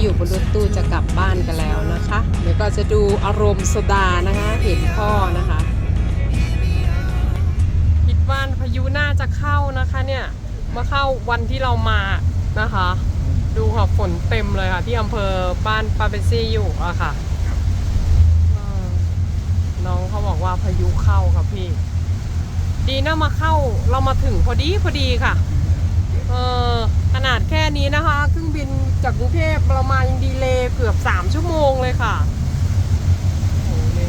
อยู่บนรถตู้จะกลับบ้านกันแล้วนะคะ เดี๋ยวก็จะดูอารมณ์สดานะคะ เห็นพ่อนะคะ คิดว่าพายุน่าจะเข้านะคะเนี่ย มาเข้าวันที่เรามานะคะ ดูค่ะฝนเต็มเลยค่ะ ที่อำเภอบ้านปาเปซี่อยู่อะค่ะ น้องเขาบอกว่าพายุเข้าค่ะพี่ ดีนะมาเข้าเรามาถึงพอดีพอดีค่ะ เออขนาดแค่นี้นะคะเครื่องบินจากกรุงเทพเรามายังดีเลย์เกือบสามชั่วโมงเลยค่ะโอ้โหนี่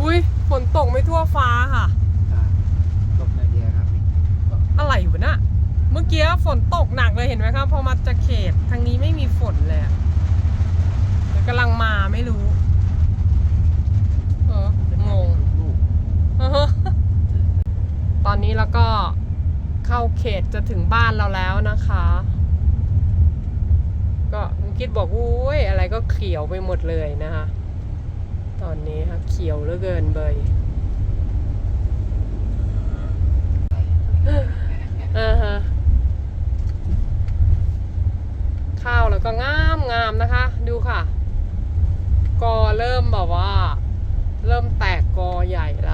อุ้ยฝนตกไม่ทั่วฟ้าค่ะตกในเดียครับอะไรอยู่นะเมื่อกี้ฝนตกหนักเลยเห็นไหมครับพอมาจะเขตทางนี้ไม่มีฝนเลยอะเดี๋ยวกำลังมาไม่รู้ เอองงลูกอือฮะตอนนี้เราก็ เข้าเขตจะถึงบ้านเราแล้วนะคะ ก็คุณคิดบอกอุ้ยอะไรก็เขียวไปหมดเลยนะคะ ตอนนี้ค่ะเขียวเหลือเกินเบยอ่าฮะข้าวแล้วก็งามงามนะคะ ดูค่ะ กอเริ่มแบบว่า เริ่มแตกกอใหญ่แล้ว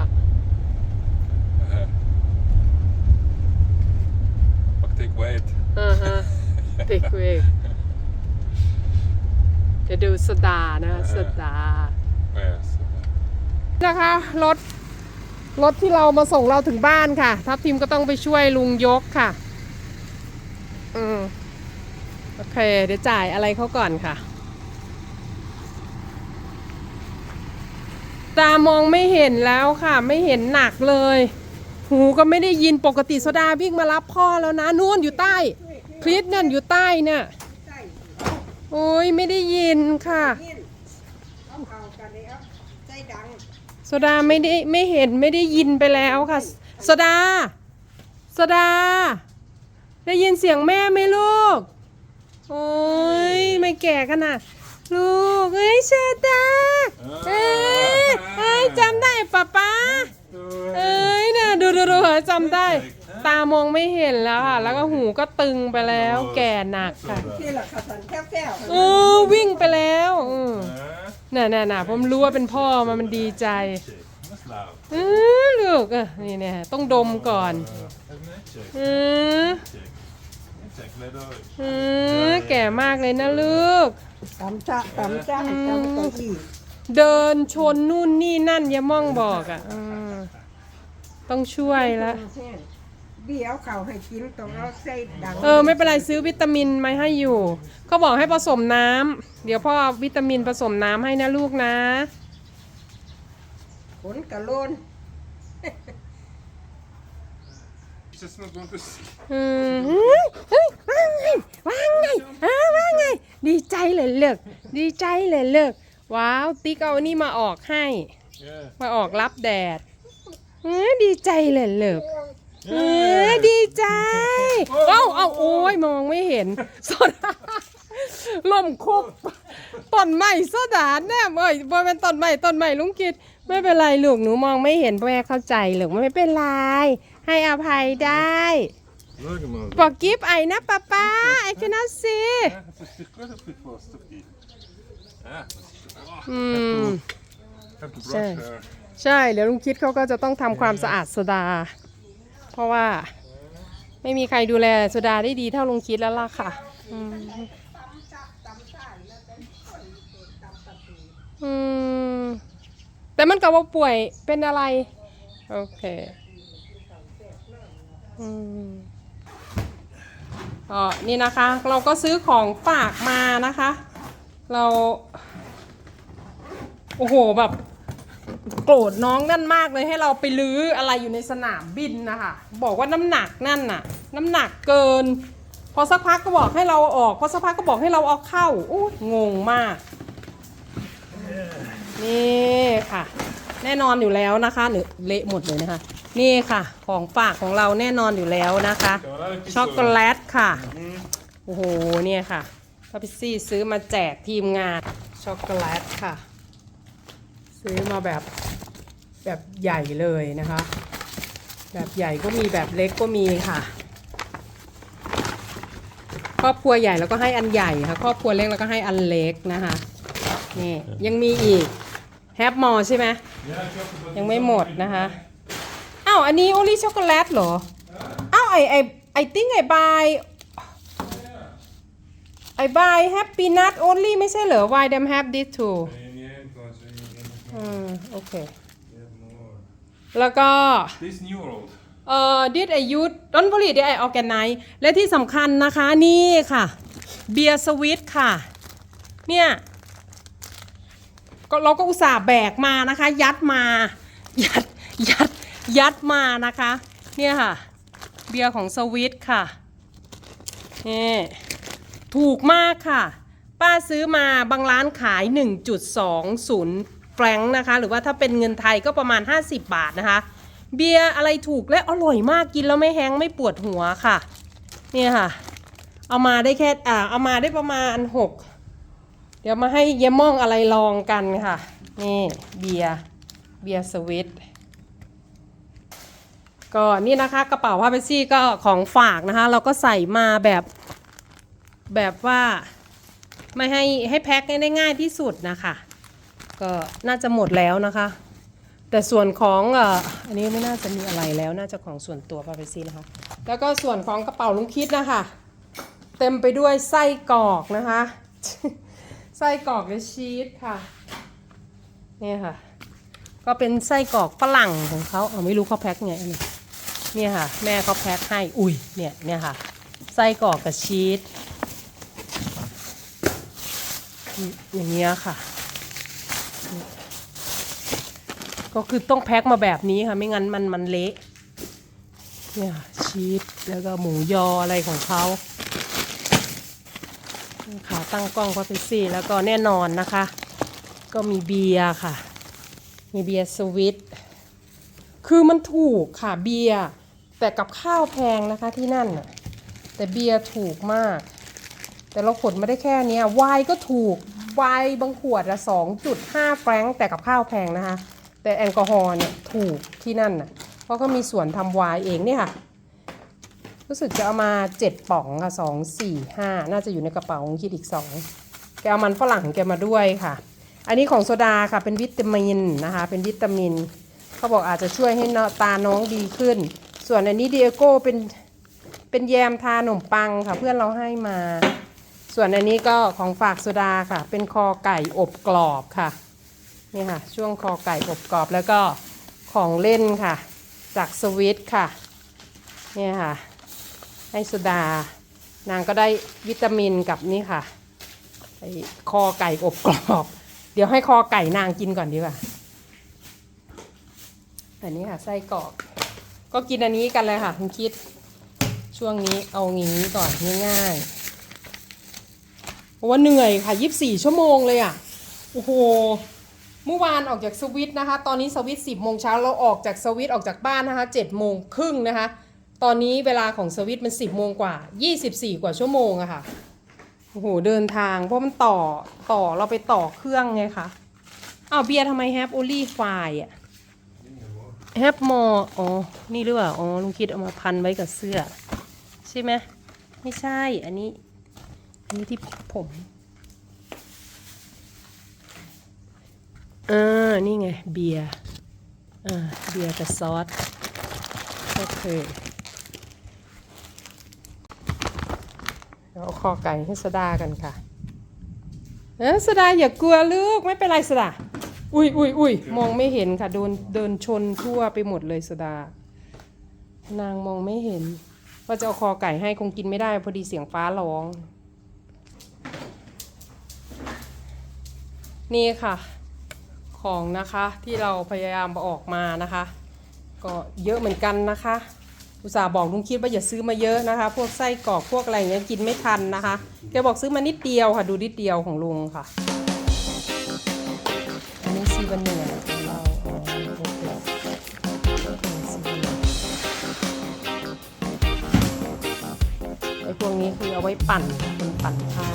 Pak ik weet. อ่าฮะติกเวกจะดูสดานะคะสดา Yes. นะคะ รถ รถที่เรามาส่งเราถึงบ้านค่ะ ทัพทีมก็ต้องไปช่วยลุงยกค่ะ อืม โอเค เดี๋ยวจ่ายอะไรเขาก่อนค่ะ ตามองไม่เห็นแล้วค่ะ ไม่เห็นหนักเลย หูก็ไม่ได้ยินปกติโซดาวิ่งมารับพ่อแล้วนะนู่นอยู่ใต้ คลิปนั่นอยู่ใต้เนี่ยโอ้ยไม่ได้ยินค่ะเอาเข่ากันเลยเอาใจดังโซดาไม่ได้ไม่เห็นไม่ได้ยินไปแล้วค่ะโซดาโซดา ได้ยินเสียงแม่ไหมลูก โอ้ยไม่แก่ขนาดลูกเอ้ยโซดาเอ้ยจำได้ปะป๊าเอ้ย ดูดูดูจำได้ ตามองไม่เห็นแล้วค่ะ แล้วก็หูก็ตึงไปแล้วแก่หนักค่ะที่หลักขัสันแก้วเออวิ่งไปแล้วอืมน่ะน่ะน่ะผมรู้ว่าเป็นพ่อมันมันดีใจเออลูกอะนี่เนี่ยต้องดมก่อนเออเออแก่มากเลยนะลูกๆตำจ้าตำจ้าตำตัวอีเดินชนนู่นนี่นั่นอยาม่องบอกอะเออ ต้องช่วยละเบี้ยเอาเข่าให้กินต้องเอาใส่ดังเออไม่เป็นไรซื้อวิตามินมาให้อยู่เขาบอกให้ผสมน้ำเดี๋ยวพ่อเอาวิตามินผสมน้ำให้นะลูกนะ ขนกะโลน Just not going to see. อืมเฮ้ยเฮ้ยว่าไงว่าไงอ้าว่าไง ดีใจเลยเลิก ดีใจเลยเลิก ว้าว ติ๊กเอาอันนี่มาออกให้ Yeah. มาออกรับแดด เออดีใจเลยเลิกเออดีใจ เอ้าเอาโอ้ยมองไม่เห็นโซดาลมคุบต้นไม้โซดาแน่เอ้ยบ่เป็นต้นไม้ต้นไม้ลุงกิดไม่เป็นไรลูกหนูมองไม่เห็นแม่เข้าใจลูกไม่เป็นไรให้อภัยได้ Look at me. บอกกิฟไอนะป้าป้าไอแคนาซี Ja, het is te kort op dit vast op die. Ja. อืม Have to brush Zeg. her. ใช่ เดี๋ยวลุงคิดเขาก็จะต้องทำความสะอาดโซดา เพราะว่าไม่มีใครดูแลโซดาได้ดีเท่าลุงคิดแล้วล่ะค่ะ อืมอืมแต่มันกับว่าป่วยเป็นอะไร โอเคอืมก็นี่นะคะ เราก็ซื้อของฝากมานะคะ เรา โอ้โหแบบ โกรธน้องนั่นมากเลยให้เราไปลื้ออะไรอยู่ในสนามบินนะคะบอกว่าน้ำหนักนั่นน่ะ น้ำหนักเกิน พอสักพักก็บอกให้เราออก พอสักพักก็บอกให้เราเอาเข้าอู้งงมาก นี่ค่ะ แน่นอนอยู่แล้วนะคะหรือเละหมดเลยนะคะ นี่ค่ะ ของฝากของเราแน่นอนอยู่แล้วนะคะ ช็อกโกแลตค่ะ โอ้โหเนี่ยค่ะพาพิซซี่ซื้อมาแจกทีมงานช็อกโกแลตค่ะ ซื้อมาแบบแบบใหญ่เลยนะคะ แบบใหญ่ก็มีแบบเล็กก็มีค่ะ ครอบครัวใหญ่แล้วก็ให้อันใหญ่ค่ะ ครอบครัวเล็กแล้วก็ให้อันเล็กนะคะนี่ยังมีอีกแฮปมอใช่ไหมยังไม่หมดนะคะอ้าวอันนี้โอลี่ช็อกโกแลตเหรออ้าวไอไอไอติ้งไอบายไอบายแฮปปี้นัทโอลี่ไม่ใช่เหรอ why them have this too อืมโอเค แล้วก็ This new or old? เอ่อ did I use don't worry did I organize และที่สำคัญนะคะนี่ค่ะ เบียร์สวิตค่ะ เนี่ยก็เราก็อุตส่าห์แบกมานะคะ ยัดมา ยัด ยัด ยัดมานะคะ เนี่ยค่ะ เบียร์ของสวิตค่ะ นี่ถูกมากค่ะ ป้าซื้อมาบางร้านขาย 1.20 แฟรงค์นะคะ หรือว่าถ้าเป็นเงินไทยก็ประมาณ 50 บาทนะคะ เบียร์อะไรถูกและอร่อยมากกินแล้วไม่แห้งไม่ปวดหัวค่ะ เนี่ยค่ะ เอามาได้แค่อ่าเอามาได้ประมาณ 6 เดี๋ยวมาให้เยม่องอะไรลองกันค่ะ นี่เบียร์เบียร์สวิตก็นี่นะคะกระเป๋าผ้าเปซี่ก็ของฝากนะคะ เราก็ใส่มาแบบแบบว่าไม่ให้ให้แพ็คได้ง่ายที่สุดนะคะ ก็น่าจะหมดแล้วนะคะ แต่ส่วนของอันนี้ไม่น่าจะมีอะไรแล้วน่าจะของส่วนตัวผ้าเปซีนะคะ แล้วก็ส่วนของกระเป๋าลุงคิดนะคะ เต็มไปด้วยไส้กรอกนะคะ ไส้กรอกและชีสค่ะนี่ค่ะ ก็เป็นไส้กรอกฝรั่งของเขาเอาไม่รู้เขาแพ็คไงอันนี้เนี่ยค่ะ แม่เขาแพ็คให้ อุ้ยเนี่ยเนี่ยค่ะไส้กรอกกับชีสอย่างเงี้ยค่ะ ก็คือต้องแพ็คมาแบบนี้ค่ะ ไม่งั้นมันมันเละเนี่ยชีสแล้วก็หมูยออะไรของเขาขาตั้งกล้องพาไปซี่แล้วก็แน่นอนนะคะ ก็มีเบียร์ค่ะ มีเบียร์สวิตคือมันถูกค่ะเบียร์แต่กับข้าวแพงนะคะที่นั่นแต่เบียร์ถูกมาก แต่เราขนไม่ได้แค่นี้ไวน์ก็ถูกไวน์บางขวดละ2.5แฟรงค์แต่กับข้าวแพงนะคะ แต่แอลกอฮอล์เนี่ยถูกที่นั่นน่ะ เพราะเขามีส่วนทำไวน์เองเนี่ยค่ะ รู้สึกจะเอามา7ป่องค่ะ2 4 5น่าจะอยู่ในกระเป๋าของคิดอีก2แกเอามันฝรั่งแกมาด้วยค่ะ อันนี้ของโซดาค่ะเป็นวิตามินนะคะ เป็นวิตามิน เขาบอกอาจจะช่วยให้ตาน้องดีขึ้น ส่วนอันนี้เดียโก้เป็นเป็นแยมทาขนมปังค่ะเพื่อนเราให้มา ส่วนอันนี้ก็ของฝากโซดาค่ะ เป็นคอไก่อบกรอบค่ะ นี่ค่ะ ช่วงคอไก่อบกรอบแล้วก็ของเล่นค่ะ จากสวิตค่ะนี่ค่ะ ให้โซดา นางก็ได้วิตามินกับนี่ค่ะไอคอไก่อบกรอบ เดี๋ยวให้คอไก่นางกินก่อนดีกว่าอันนี้ค่ะไส้กรอกก็กินอันนี้กันเลยค่ะคุณคิดช่วงนี้เอางี้ก่อนง่ายๆเพราะว่าเหนื่อยค่ะยีิบสี่ชั่วโมงเลยอะโอ้โห เมื่อวานออกจากสวิตนะคะ ตอนนี้สวิตสิบโมงเช้าเราออกจากสวิตออกจากบ้านนะคะเจ็ดโมงครึ่งนะคะ ตอนนี้เวลาของสวิตมันสิบโมงกว่ายี่สิบสี่กว่าชั่วโมงอะค่ะโอ้โหเดินทางเพราะมันต่อต่อเราไปต่อเครื่องไงคะอ้าวเบียร์ทำไมแฮปโอลี่ไฟอะแฮปมออ๋อ นี่หรือเปล่า อ๋อ ลุงคิดเอามาพันไว้กับเสื้อ ใช่ไหม ไม่ใช่ อันนี้ อันนี้ที่ผม อ่านี่ไง เบียร์อ่าเบียร์กับซอสโอเคเดี๋ยวเอาคอไก่ให้สดากันค่ะเออสดาอย่ากลัวลูกไม่เป็นไรสดาอุ้ยอุ้ยอุ้ยมองไม่เห็นค่ะโดนเดินชนทั่วไปหมดเลยสดา นางมองไม่เห็นว่าจะเอาคอไก่ให้คงกินไม่ได้พอดีเสียงฟ้าร้อง นี่ค่ะ ของนะคะที่เราพยายามอาออกมานะคะ ก็เยอะเหมือนกันนะคะ อุตส่าห์บอกลุงคิดว่าอย่าซื้อมาเยอะนะคะ พวกไส้กรอกพวกอะไรเงี้ยกินไม่ทันนะคะแกบอกซื้อมานิดเดียวค่ะ ดูนิดเดียวของลุงค่ะ อันนี้ซีบันเนียขอเราอ๋อโอเคซีบนเนียไอ้พวกนี้คือเอาไว้ปั่นเป็นปั่นผ้า